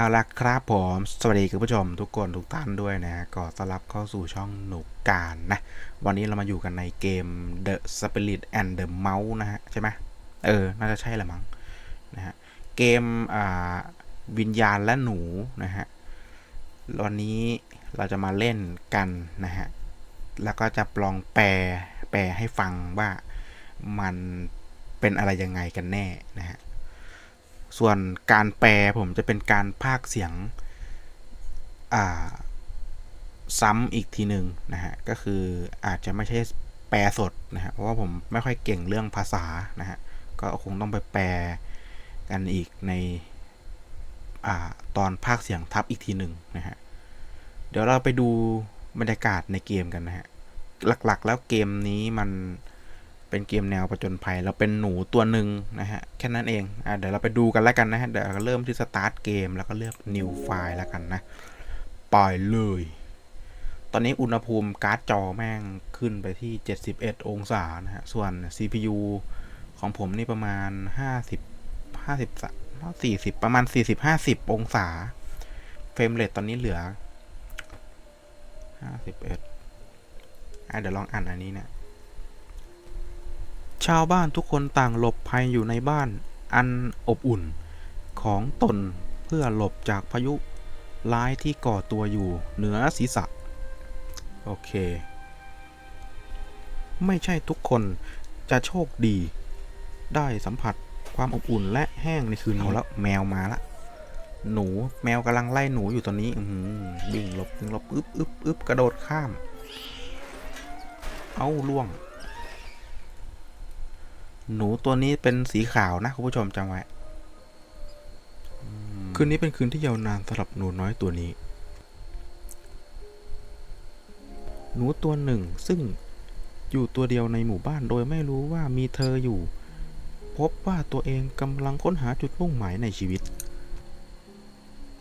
เอาละครับผม สวัสดีคุณผู้ชมทุกคนทุกท่านด้วยนะก็ต้อนรับเข้าสู่ช่องหนุกการนะ วันนี้เรามาอยู่กันในเกม The Spirit and the Mouse นะฮะ ใช่ไหมเออ น่าจะใช่ละมั้งนะฮะ เกมอ่าวิญญาณและหนูนะฮะ วันนี้เราจะมาเล่นกันนะฮะ แล้วก็จะปลองแปลแปลให้ฟังว่ามันเป็นอะไรยังไงกันแน่นะฮะ ส่วนการแปลผมจะเป็นการพากย์เสียงซ้ำอีกทีหนึ่งนะฮะ ก็คืออาจจะไม่ใช่แปลสดนะฮะ เพราะว่าผมไม่ค่อยเก่งเรื่องภาษานะฮะ ก็คงต้องไปแปลกันอีกในอ่าตอนภาคเสียงทับอีกทีหนึ่งนะฮะ เดี๋ยวเราไปดูบรรยากาศในเกมกันนะฮะ หลักๆแล้วเกมนี้มัน เป็นเกมแนวประจนภัย เราเป็นหนูตัวหนึ่งนะฮะ แค่นั้นเองอะเดี๋ยวเราไปดูกันแล้วกันนะฮะ เดี๋ยวเราเริ่มที่สตาร์ทเกมแล้วก็เลือก new file แล้วกันนะปล่อยเลย ตอนนี้อุณหภูมิการ์ดจอแม่งขึ้นไปที่ 71 องศานะฮะ ส่วน CPU ของผมนี่ประมาณ 50 50 40 ประมาณ 40 50 องศา เฟรมเรทตอนนี้เหลือ 51อะเดี๋ยวลองอ่านอันนี้เนะ ชาวบ้านทุกคนต่างหลบภัยอยู่ในบ้านอันอบอุ่นของตนเพื่อหลบจากพายุร้ายที่ก่อตัวอยู่เหนือศีรษะ โอเค ไม่ใช่ทุกคนจะโชคดี ได้สัมผัสความอบอุ่นและแห้งในคืนนี้แล้วแมวมาละ หนูแมวกำลังไล่หนูอยู่ตอนนี้อืวิ่งหลบวิ่งหลบอึบอึบอึบกระโดดข้าม เอาล่วง หนูตัวนี้เป็นสีขาวนะคุณผู้ชมจำไว้ คืนนี้เป็นคืนที่ยาวนานสำหรับหนูน้อยตัวนี้ หนูตัวหนึ่งซึ่งอยู่ตัวเดียวในหมู่บ้านโดยไม่รู้ว่ามีเธออยู่ พบว่าตัวเองกำลังค้นหาจุดมุ่งหมายในชีวิต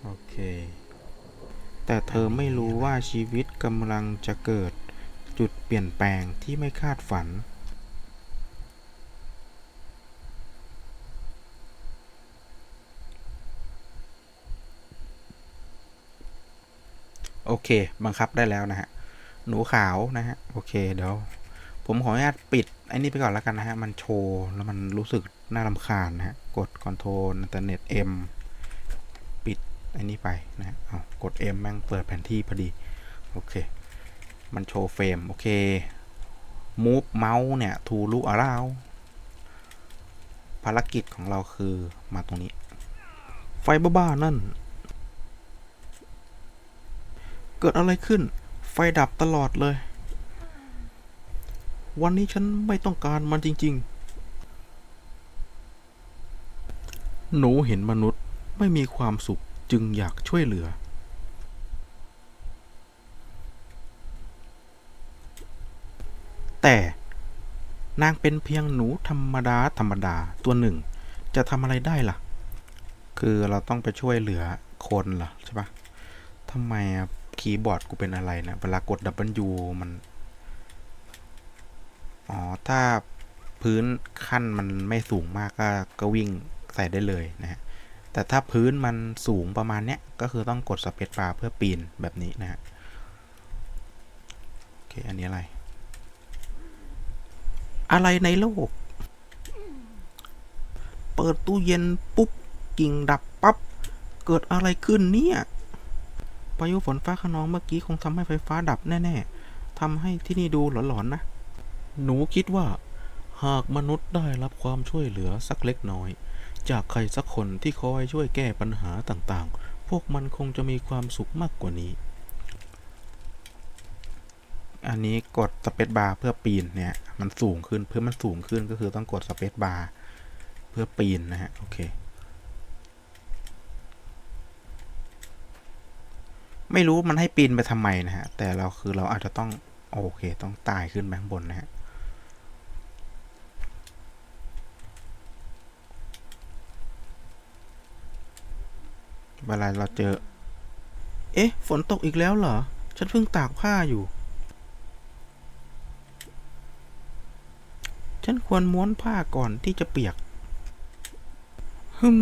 โอเค แต่เธอไม่รู้ว่าชีวิตกำลังจะเกิดจุดเปลี่ยนแปลงที่ไม่คาดฝัน โอเค บังคับได้แล้วนะฮะ หนูขาวนะฮะ โอเค เดี๋ยว ผมขออนุญาตปิดไอ้นี่ไปก่อนแล้วกันนะฮะ มันโชว์ แล้วมันรู้สึกน่ารำคาญนะฮะ กด Ctrl Internet M ปิดไอ้นี่ไปนะฮะเอากด M แม่งเปิดแผนที่พอดี โอเค มันโชว์เฟรม โอเค move เมาส์เนี่ย to look around ภารกิจของเราคือมาตรงนี้ ไฟบ้าๆนั่น เกิดอะไรขึ้น ไฟดับตลอดเลย วันนี้ฉันไม่ต้องการมันจริง ๆ หนูเห็นมนุษย์ไม่มีความสุขจึงอยากช่วยเหลือ แต่นางเป็นเพียงหนูธรรมดาธรรมดาตัวหนึ่ง จะทำอะไรได้ล่ะ คือเราต้องไปช่วยเหลือคนเหรอใช่ปะทำไมอะ คีย์บอร์ดกูเป็นอะไรนะ เวลากด W มัน อ๋อ ถ้าพื้นขั้นมันไม่สูงมากก็ก็วิ่งใส่ได้เลยนะฮะ แต่ถ้าพื้นมันสูงประมาณเนี้ย ก็คือต้องกดสเปซบาร์เพื่อปีนแบบนี้นะฮะ โอเค อันนี้อะไร อะไรในโลก เปิดตู้เย็นปุ๊บกิ่งดับปับ๊บ เกิดอะไรขึ้นเนี่ย พายุฝนฟ้าขนองเมื่อกี้คงทำให้ไฟฟ้าดับแน่ ๆทำให้ที่นี่ดูหลอนๆนะ หนูคิดว่า หากมนุษย์ได้รับความช่วยเหลือสักเล็กน้อย จากใครสักคนที่คอยช่วยแก้ปัญหาต่างๆ พวกมันคงจะมีความสุขมากกว่านี้ อันนี้กดสเปซบาร์เพื่อปีนเนี่ย มันสูงขึ้นเพื่อมันสูงขึ้นก็คือต้องกดสเปซบาร์เพื่อปีนนะฮะ โอเค ไม่รู้มันให้ปีนไปทำไมนะฮะ แต่เราคือเราอาจจะต้อง โอเค ต้องตายขึ้นไปข้างบนนะฮะ เวลาเราเจอ เอ๊ะ ฝนตกอีกแล้วเหรอ ฉันเพิ่งตากผ้าอยู่ ฉันควรม้วนผ้าก่อนที่จะเปียกฮึม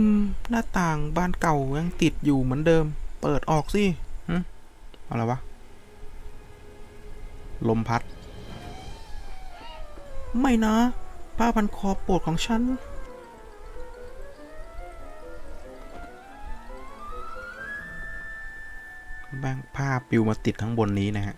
หน้าต่างบ้านเก่ายังติดอยู่เหมือนเดิม เปิดออกสิ อะไรวะ ลมพัด ไม่นะ ผ้าพันคอโปรดของฉันแบงผ้าปิวมาติดข้างบนนี้นะฮะ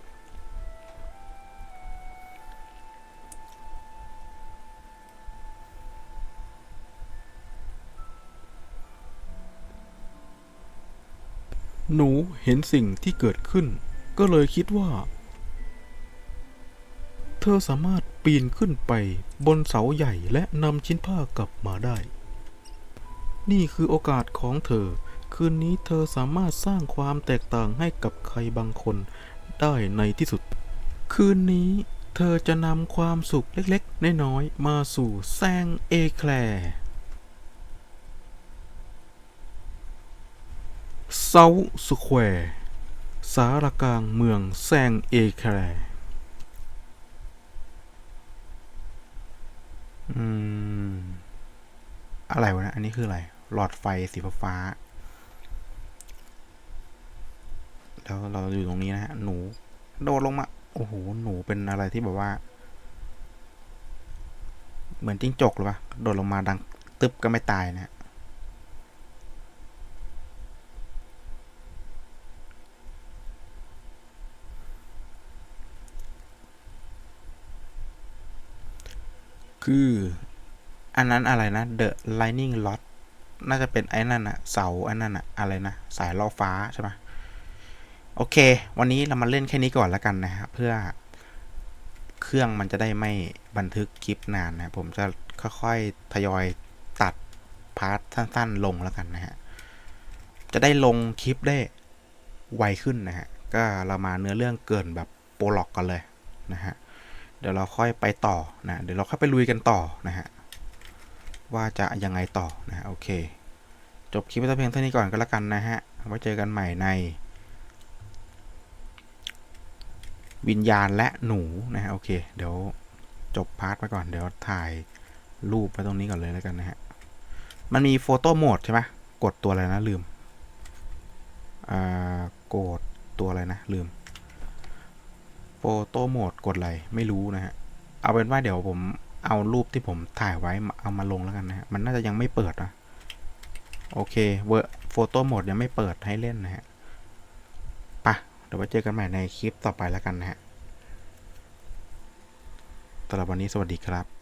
หนูเห็นสิ่งที่เกิดขึ้น ก็เลยคิดว่า เธอสามารถปีนขึ้นไปบนเสาใหญ่และนำชิ้นผ้ากลับมาได้ นี่คือโอกาสของเธอ คืนนี้เธอสามารถสร้างความแตกต่างให้กับใครบางคนได้ในที่สุด คืนนี้เธอจะนำความสุขเล็กๆ น้อยๆ มาสู่แซงเอแคลร์ เซาสแควร์สารกลางเมืองแซงเอแคลร์อืม อะไรวะนะอันนี้คืออะไร หลอดไฟสีฟ้าแล้วเราอยู่ตรงนี้นะฮะ หนู โดดลงมา โอ้โห หนูเป็นอะไรที่แบบว่า เหมือนจิ้งจกหรือปะโดดลงมาดังตึ๊บก็ไม่ตายนะ คืออันนั้นอะไรนะ The Lightning Rod น่าจะเป็นไอ้นั่นอะเสาไอ้นั่นอะอะไรนะ สายล่อฟ้าใช่ไหมโอเค วันนี้เรามาเล่นแค่นี้ก่อนแล้วกันนะฮะเพื่อเครื่องมันจะได้ไม่บันทึกคลิปนานนะผมจะค่อยๆทยอยตัดพาร์ทสั้น ๆ ลงแล้วกันนะฮะจะได้ลงคลิปได้ไวขึ้นนะฮะก็เรามาเนื้อเรื่องเกินแบบโปรล็อกกันเลยนะฮะ เดี๋ยวเราค่อยไปต่อนะ เดี๋ยวเราค่อยไปลุยกันต่อนะฮะ ว่าจะยังไงต่อนะโอเค จบคลิปไว้แต่เพียงเท่านี้ก่อนก็แล้วกันนะฮะ ไว้เจอกันใหม่ใน วิญญาณและหนูนะฮะโอเค เดี๋ยวจบพาร์ทไปก่อน เดี๋ยวถ่ายรูปไปตรงนี้ก่อนเลยแล้วกันนะฮะ มันมีโฟโต้โหมดใช่ไหมกดตัวอะไรนะลืม อ่ากดตัวอะไรนะลืม โฟโต้โหมดกดอะไรไม่รู้นะฮะ เอาเป็นว่าเดี๋ยวผมเอารูปที่ผมถ่ายไว้เอามาลงแล้วกันนะฮะ มันน่าจะยังไม่เปิดนะ โอเคเวอร์โฟโต้โหมดยังไม่เปิดให้เล่นนะฮะปะเดี๋ยวไว้เจอกันใหม่ในคลิปต่อไปแล้วกันนะฮะสำหรับวันนี้สวัสดีครับ